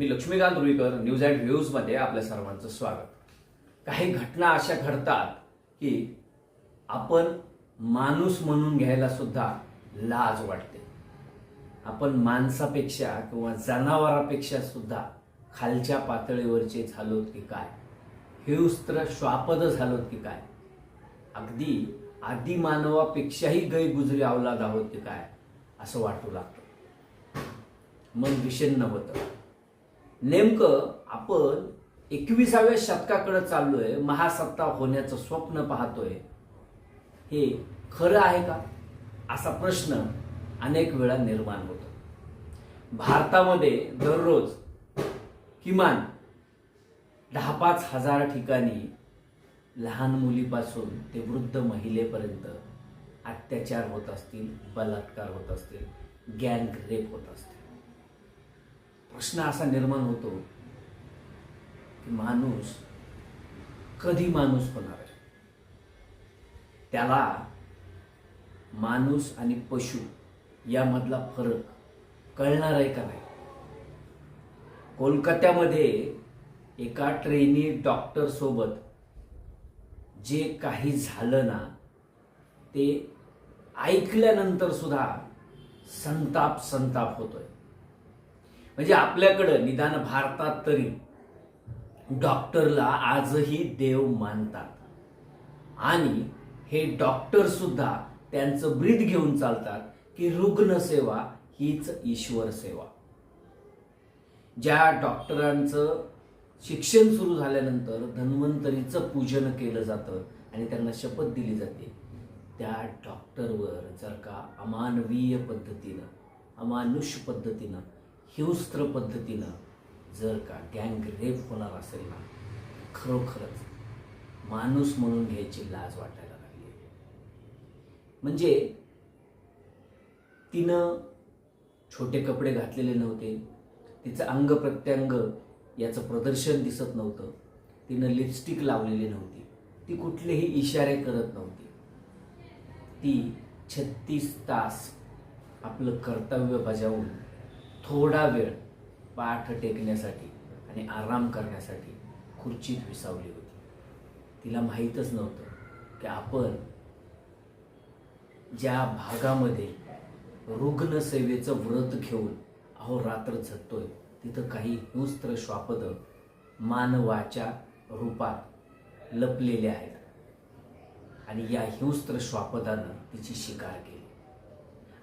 Me Laxmikant Ruikar news and व्ह्यूजमध्ये आपल्या सर्वांचं स्वागत. काही घटना अशा घडतात की आपण माणूस म्हणून घ्यायला सुद्धा लाज वाटते. आपण माणसापेक्षा किंवा जनावरापेक्षा सुद्धा खालच्या पातळीवरचे झालोत की काय? हिंस्त्र श्वापद झालोत की काय? अगदी आदि मानवापेक्षाही गैगुजरी अवलाद आहोत की काय असं वाटू लागतं. मन विषण्ण होतं. नेमकं आपण एकविसाव्या शतकाकडे चाललोय महासत्ता होण्याचं स्वप्न पाहतोय. हे खरं आहे का? असा प्रश्न अनेक वेळा निर्माण होतो. भारतामध्ये दररोज किमान दहा पाच हजार ठिकाणी लहान मुलीपासून ते वृद्ध महिलेपर्यंत अत्याचार होत असतील बलात्कार होत असतील गँग रेप होत असतील. प्रश्न असा निर्माण होतो की माणूस कधी माणूस होणार आहे? त्याला माणूस आणि पशु यामधला फरक कळणार आहे का नाही? कोलकात्यामध्ये एका ट्रेनी डॉक्टर सोबत जे काही झालं ना ते ऐकल्यानंतर सुद्धा संताप संताप होतोय. म्हणजे आपल्याकडं निदान भारतात तरी डॉक्टरला आजही देव मानतात. आणि हे डॉक्टर सुद्धा त्यांचं ब्रीद घेऊन चालतात की रुग्णसेवा हीच ईश्वर सेवा. ज्या डॉक्टरांचं शिक्षण सुरू झाल्यानंतर धन्वंतरीचं पूजन केलं जातं आणि त्यांना शपथ दिली जाते त्या डॉक्टरवर जर का अमानवीय पद्धतीनं अमानुष पद्धतीनं हिंस्त्र पद्धतीनं जर का गँग रेप होणार असेल ना खरोखरच माणूस म्हणून घ्यायची लाज वाटायला लागली म्हणजे तिनं छोटे कपडे घातलेले नव्हते तिचं अंग प्रत्यंग याचं प्रदर्शन दिसत नव्हतं तिनं लिपस्टिक लावलेली नव्हती ती कुठलेही इशारे करत नव्हती. ती छत्तीस तास आपलं कर्तव्य बजावून थोडा वेळ पाठ टेकण्यासाठी आणि आराम करण्यासाठी खुर्चीत विसावली होती. तिला माहीतच नव्हतं की आपण ज्या भागामध्ये रुग्णसेवेचं व्रत घेऊन अहो रात्र झटतोय तिथं काही हिंस्त्र श्वापद मानवाच्या रूपात लपलेले आहेत. आणि या हिंस्त्र श्वापदानं तिची शिकार केली.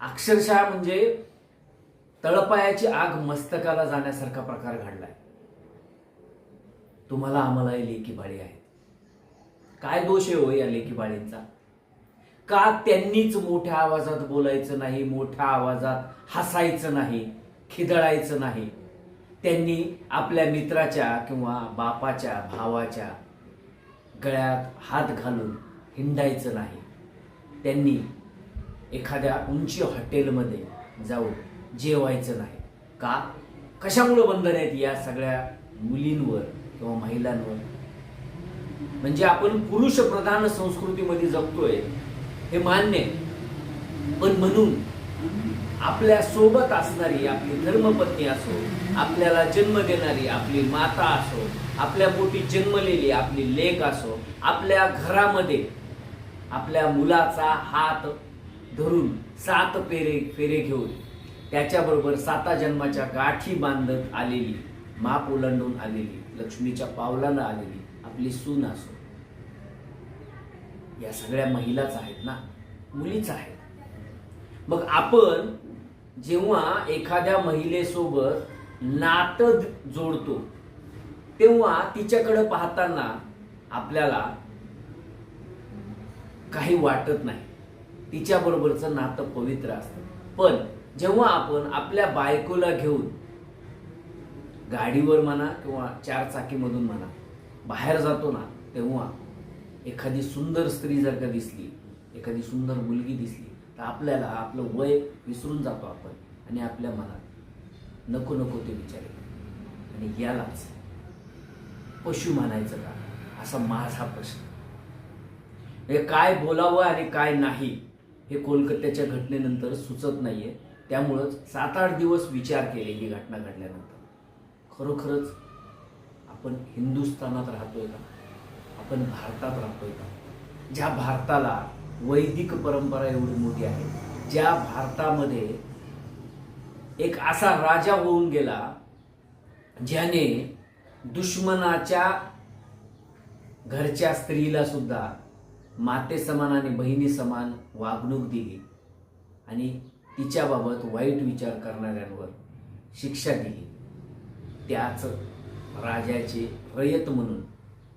अक्षरशः म्हणजे तळपायाची आग मस्तकाला जाण्यासारखा प्रकार घडलाय. तुम्हाला आम्हाला हे बाळी आहेत. काय दोष आहे हो या लेखी बाळींचा? का त्यांनीच मोठ्या आवाजात बोलायचं नाही मोठ्या आवाजात हसायचं नाही खिदळायचं नाही? त्यांनी आपल्या मित्राच्या किंवा बापाच्या भावाच्या गळ्यात हात घालून हिंडायचं नाही. त्यांनी एखाद्या उंची हॉटेलमध्ये जाऊन जेवायचं नाही. का? कशामुळं बंधन आहेत या सगळ्या मुलींवर किंवा महिलांवर? म्हणजे आपण पुरुष प्रधान संस्कृतीमध्ये जगतोय हे मान्य आहे. पण म्हणून आपल्यासोबत असणारी आपली धर्मपत्नी असो आपल्याला जन्म देणारी आपली माता असो आपल्या पोटी जन्मलेली आपली लेख असो आपल्या घरामध्ये आपल्या मुलाचा हात धरून सात पेरे फेरे घेऊन त्याच्याबरोबर साता जन्माच्या गाठी बांधत आलेली माप ओलांडून आलेली लक्ष्मीच्या पावलानं आलेली आपली सून असो. या सगळ्या महिलाच आहेत ना? मुलीच आहेत. मग आपण जेव्हा एखाद्या महिलेसोबत नातं जोडतो तेव्हा तिच्याकडे पाहताना आपल्याला काही वाटत नाही. तिच्याबरोबरचं नातं पवित्र असतं. पण जेव्हा आपण आपल्या बायकोला घेऊन गाडीवर म्हणा किंवा चार चाकीमधून म्हणा बाहेर जातो ना तेव्हा एखादी सुंदर स्त्री जर का दिसली एखादी सुंदर मुलगी दिसली तर आपल्याला आपलं वय विसरून जातो आपण आणि आपल्या मनात नको नको ते विचार आणि यालाच पशु म्हणायचं का? असा माझा प्रश्न. म्हणजे काय बोलावं आणि काय नाही हे कोलकात्याच्या घटनेनंतर सुचत नाहीये. त्यामुळंच सात आठ दिवस विचार केले ही घटना घडल्यानंतर. खरोखरच आपण हिंदुस्थानात राहतोय का? आपण भारतात राहतोय का? ज्या भारताला वैदिक परंपरा एवढी मोठी आहे ज्या भारतामध्ये एक असा राजा होऊन गेला ज्याने दुश्मनाच्या घरच्या स्त्रीला सुद्धा माते समान आणि बहिणी समान वागणूक दिली. आणि तिच्याबाबत वाईट विचार करणाऱ्यांवर शिक्षा दिली. त्याच राजाचे रयत म्हणून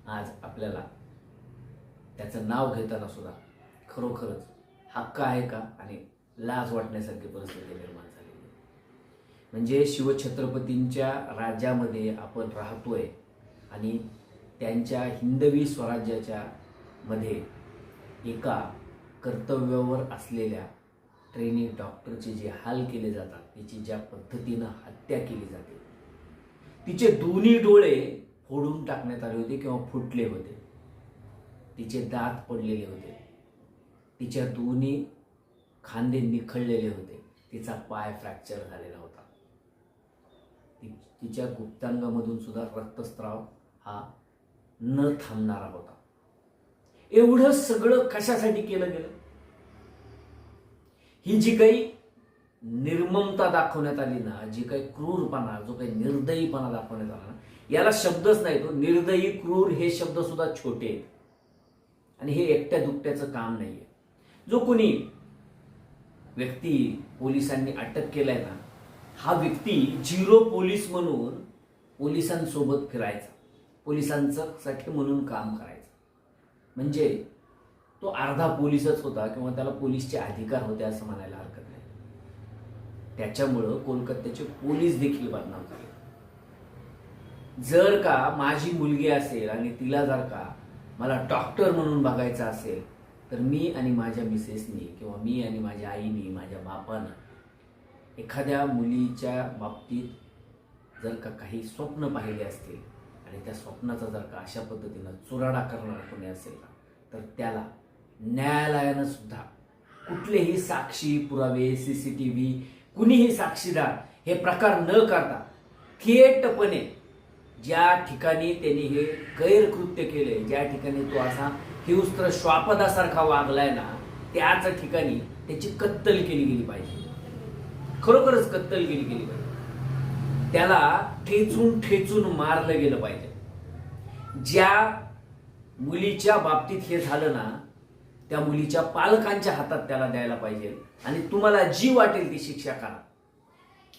आज आपल्याला त्याचं नाव घेताना सुद्धा खरोखरच हक्क आहे का आणि लाज वाटण्यासारखी परिस्थिती निर्माण झालेली म्हणजे शिवछत्रपतींच्या राज्यामध्ये आपण राहतोय आणि त्यांच्या हिंदवी स्वराज्याच्या मध्ये एका कर्तव्यावर असलेल्या ट्रेनिंग डॉक्टरचे जे हाल केले जातात तिची ज्या पद्धतीनं हत्या केली जाते तिचे दोन्ही डोळे फोडून टाकण्यात आले होते किंवा फुटले होते. तिचे दात पडलेले होते. तिच्या दोन्ही खांदे निखळलेले होते. तिचा पाय फ्रॅक्चर झालेला होता. ति- तिच्या गुप्तांगामधून सुद्धा रक्तस्राव हा न थांबणारा होता. एवढं सगळं कशासाठी केलं गेलं? ही जी काही निर्ममता दाखवण्यात आली ना जी काही क्रूरपणा जो काही निर्दयीपणा दाखवण्यात आला ना याला शब्दच नाही तो. निर्दयी क्रूर हे शब्द सुद्धा छोटे आहेत. आणि हे एकट्या दुकट्याचं काम नाहीये. जो कोणी व्यक्ती पोलिसांनी अटक केलाय ना हा व्यक्ती झिरो पोलीस म्हणून पोलिसांसोबत फिरायचा. पोलिसांचं साठी म्हणून काम करायचं. म्हणजे तो अर्धा पोलीसच होता किंवा त्याला पोलीसचे अधिकार होते असं म्हणायला हरकत नाही. त्याच्यामुळं कोलकात्याचे पोलीस देखील बदनाम झाले. जर का माझी मुलगी असेल आणि तिला जर का मला डॉक्टर म्हणून बघायचं असेल तर मी आणि माझ्या मिसेसनी किंवा मी आणि माझ्या आईनी माझ्या बापानं एखाद्या मुलीच्या बाबतीत जर का काही स्वप्न पाहिले असतील आणि त्या स्वप्नाचा जर का अशा पद्धतीनं चुराडा करणार कोणी असेल तर त्याला न्यायालयानं सुद्धा कुठलेही साक्षी पुरावे सी सी टी व्ही कुणीही साक्षीदार हे प्रकार न करता थेटपणे ज्या ठिकाणी त्यांनी हे गैरकृत्य केले ज्या ठिकाणी तो असा हिंस्त्र श्वापदासारखा वागलाय ना त्याच ठिकाणी त्याची कत्तल केली गेली पाहिजे. खरोखरच कत्तल केली गेली पाहिजे. त्याला ठेचून ठेचून मारलं गेलं पाहिजे. ज्या मुलीच्या बाबतीत हे झालं ना त्या मुलीच्या पालकांच्या हातात त्याला द्यायला पाहिजे. आणि तुम्हाला जी वाटेल ती शिक्षा करा.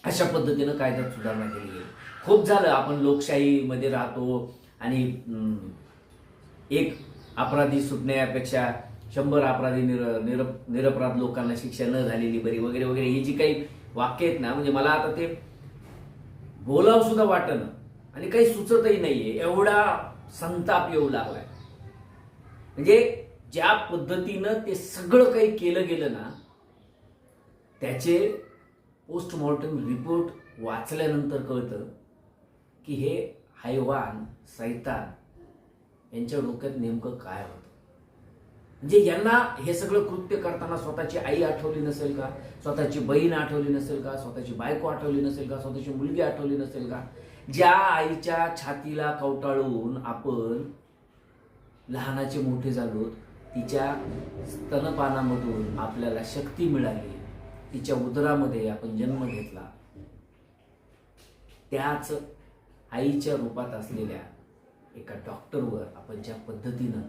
अशा पद्धतीनं कायद्यात सुधारणा केली आहे खूप झालं. आपण लोकशाहीमध्ये राहतो आणि एक अपराधी सुटण्यापेक्षा शंभर अपराधी निर निर निरपराध लोकांना शिक्षा न झालेली बरी वगैरे वगैरे ही जी काही वाक्य आहेत ना म्हणजे मला आता ते बोलावं सुद्धा वाटणं आणि काही सुचतही नाहीये. एवढा संताप येऊ लागलाय. म्हणजे ज्या पद्धतीनं ते सगळं काही केलं गेलं ना त्याचे पोस्टमॉर्टम रिपोर्ट वाचल्यानंतर कळतं की हे हैवान सैतान यांच्या डोक्यात नेमकं काय होतं. म्हणजे यांना हे सगळं कृत्य करताना स्वतःची आई आठवली नसेल का? स्वतःची बहीण आठवली नसेल का? स्वतःची बायको आठवली नसेल का? स्वतःची मुलगी आठवली नसेल का? ज्या आईच्या छातीला कवटाळून आपण लहानाचे मोठे झालो तिच्या स्तनपानामधून आपल्याला शक्ती मिळाली. तिच्या उदरामध्ये आपण जन्म घेतला. त्याच आईच्या रूपात असलेल्या एका डॉक्टरवर आपण ज्या पद्धतीनं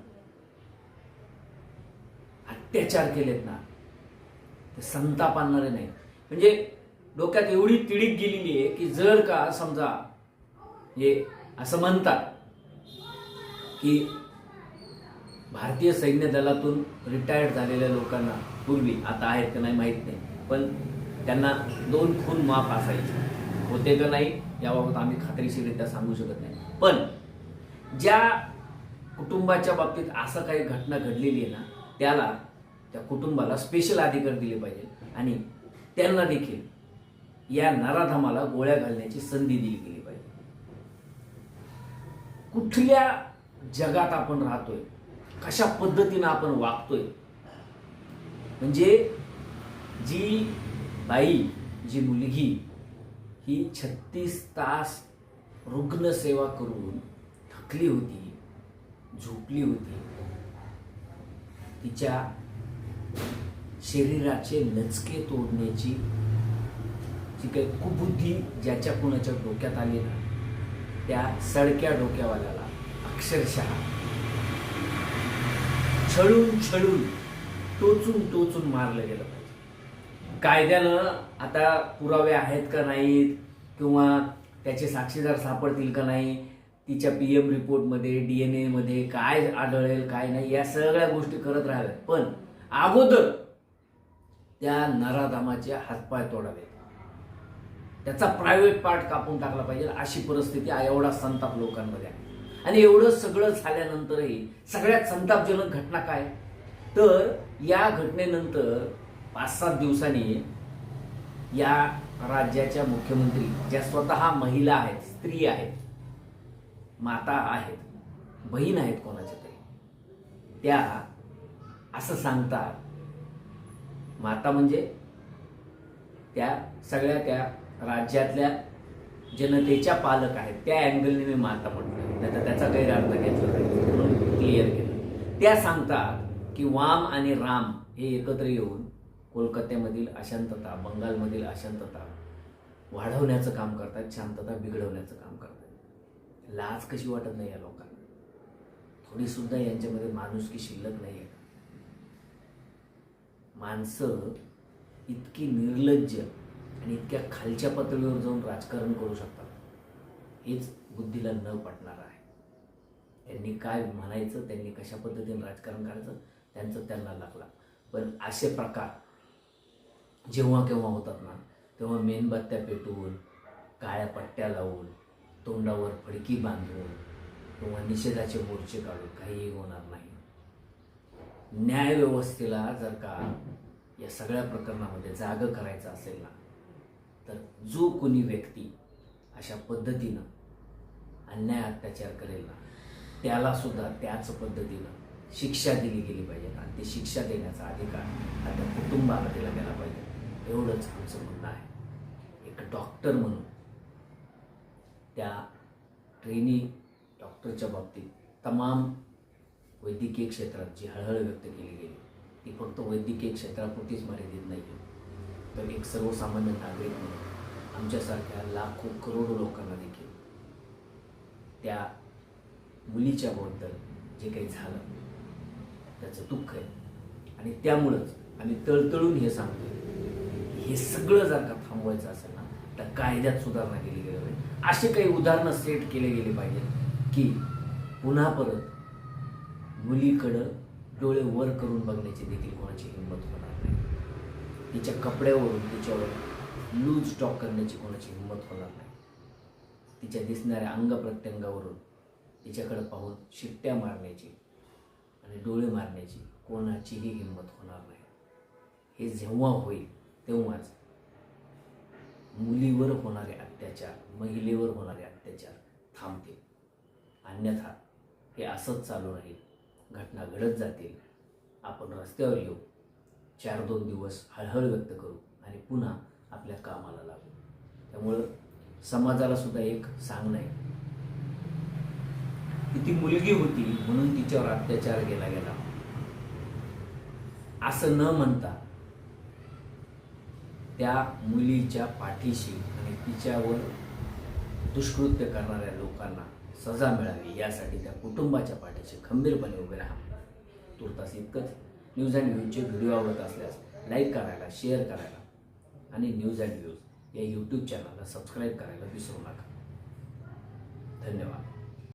अत्याचार केलेत ना ते संताप आणणारे नाही म्हणजे डोक्यात एवढी तिडीक गेलेली आहे की जर का समजा हे असं म्हणतात की भारतीय सैन्य दलातून रिटायर्ड झालेल्या लोकांना पूर्वी आता आहेत का नाही माहीत नाही. पण त्यांना दोन खून माफ असायचे. होते का नाही याबाबत आम्ही खात्रीशीरित्या सांगू शकत नाही. पण ज्या कुटुंबाच्या बाबतीत असं काही घटना घडलेली आहे ना त्याला त्या कुटुंबाला स्पेशल अधिकार दिले पाहिजे. आणि त्यांना देखील या नराधमाला गोळ्या घालण्याची संधी दिली गेली पाहिजे. कुठल्या जगात आपण राहतोय कशा पद्धतीनं आपण वागतोय? म्हणजे जी बाई जी मुलगी ही छत्तीस तास रुग्णसेवा करून थकली होती झोपली होती तिच्या शरीराचे लचके तोडण्याची जी काही कुबुद्धी ज्याच्या कुणाच्या डोक्यात आली ना त्या सडक्या डोक्यावाल्याला अक्षरशः छळून छळून टोचून टोचून मारलं गेलं पाहिजे. कायद्यानं आता पुरावे आहेत का नाहीत किंवा त्याचे साक्षीदार सापडतील का नाही तिच्या पी एम रिपोर्टमध्ये डी एन एमध्ये काय आढळेल काय नाही या सगळ्या गोष्टी करत राहाव्यात. पण अगोदर त्या नराधामाचे हातपाय तोडावेत. त्याचा प्रायव्हेट पार्ट कापून टाकला पाहिजे अशी परिस्थिती एवढा संताप लोकांमध्ये आहे. आणि एवढं सगळं झाल्यानंतरही सगळ्यात संतापजनक घटना काय? तर या घटनेनंतर पाच सात दिवसांनी या राज्याच्या मुख्यमंत्री ज्या स्वतः महिला आहेत स्त्री आहेत माता आहेत बहीण आहेत कोणाच्या तरी त्या असं सांगतात. माता म्हणजे त्या सगळ्या त्या राज्यातल्या जनतेच्या पालक आहेत. त्या अँगलने मी माता म्हटलं नाही तर त्याचा गैरअर्थ घेतला जाईल म्हणून क्लिअर केलं. त्या सांगतात की वाम आणि राम हे एकत्र येऊन कोलकात्यामधील अशांतता बंगालमधील अशांतता वाढवण्याचं काम करतात शांतता बिघडवण्याचं काम करतात. लाज कशी वाटत नाही या लोकांना? थोडी सुद्धा यांच्यामध्ये माणुसकी शिल्लक नाही आहे माणसं इतकी निर्लज्ज आणि इतक्या खालच्या पातळीवर जाऊन राजकारण करू शकतात. हेच बुद्धीला न पटणार आहे. त्यांनी काय म्हणायचं त्यांनी कशा पद्धतीने राजकारण करायचं त्यांचं त्यांना लागला. पण असे प्रकार जेव्हा केव्हा होतात ना तेव्हा मेणबत्त्या पेटवून काळ्या पट्ट्या लावून तोंडावर फडकी बांधून किंवा निषेधाचे मोर्चे काढून काहीही होणार नाही. न्यायव्यवस्थेला जर का या सगळ्या प्रकरणामध्ये जागं करायचं असेल ना तर जो कोणी व्यक्ती अशा पद्धतीनं अन्याय अत्याचार करेल ना त्याला सुद्धा त्याच पद्धतीनं शिक्षा दिली गेली पाहिजे. आणि ती शिक्षा देण्याचा अधिकार आता कुटुंबाला दिला गेला पाहिजे. एवढंच आमचं म्हणणं आहे. एक डॉक्टर म्हणून त्या ट्रेनी डॉक्टरच्या बाबतीत तमाम वैद्यकीय क्षेत्रात जी हळहळ व्यक्त केली गेली ती फक्त वैद्यकीय क्षेत्रापुरतीच मर्यादित नाही आहे तर एक सर्वसामान्य नागरिक म्हणून आमच्यासारख्या लाखो करोडो लोकांना देखील त्या मुलीच्या बद्दल जे काही झालं त्याचं दुःख आहे. आणि त्यामुळंच आम्ही तळतळून हे सांगतो हे सगळं जर का थांबवायचं असेल ना तर कायद्यात सुधारणा केली गेली पाहिजे. असे काही उदाहरणं सेट केले गेले पाहिजेत की पुन्हा परत मुलीकडं डोळे वर करून बघण्याची देखील कोणाची हिंमत होणार नाही. तिच्या कपड्यावरून तिच्यावर लूज टॉक करण्याची कोणाची हिंमत होणार नाही. तिच्या दिसणाऱ्या अंगप्रत्यंगावरून तिच्याकडं पाहून शिट्ट्या मारण्याची आणि डोळे मारण्याची कोणाचीही हिंमत होणार नाही. हे जेव्हा होईल तेव्हाच मुलीवर होणारे अत्याचार महिलेवर होणारे अत्याचार थांबतील. अन्यथा हे असंच चालू राहील. घटना घडत जातील. आपण रस्त्यावर येऊ. चार दोन दिवस हळहळ व्यक्त करू आणि पुन्हा आपल्या कामाला लागू. त्यामुळं समाजाला सुद्धा एक सांगणं आहे. की ती मुलगी होती म्हणून तिच्यावर अत्याचार केला गेला. असं न म्हणता त्या मुलीच्या पाठीशी आणि तिच्यावर दुष्कृत्य करणाऱ्या लोकांना सजा मिळावी यासाठी त्या कुटुंबाच्या पाठीशी खंबीरपणे उभे राहा. तुर्तास इतकंच न्यूज अँड व्ह्यूजचे व्हिडिओ आवडत असल्यास लाईक करायला शेअर करायला आणि न्यूज अँड व्ह्यूज या यूट्यूब चॅनलला सबस्क्राईब करायला विसरू नका. धन्यवाद.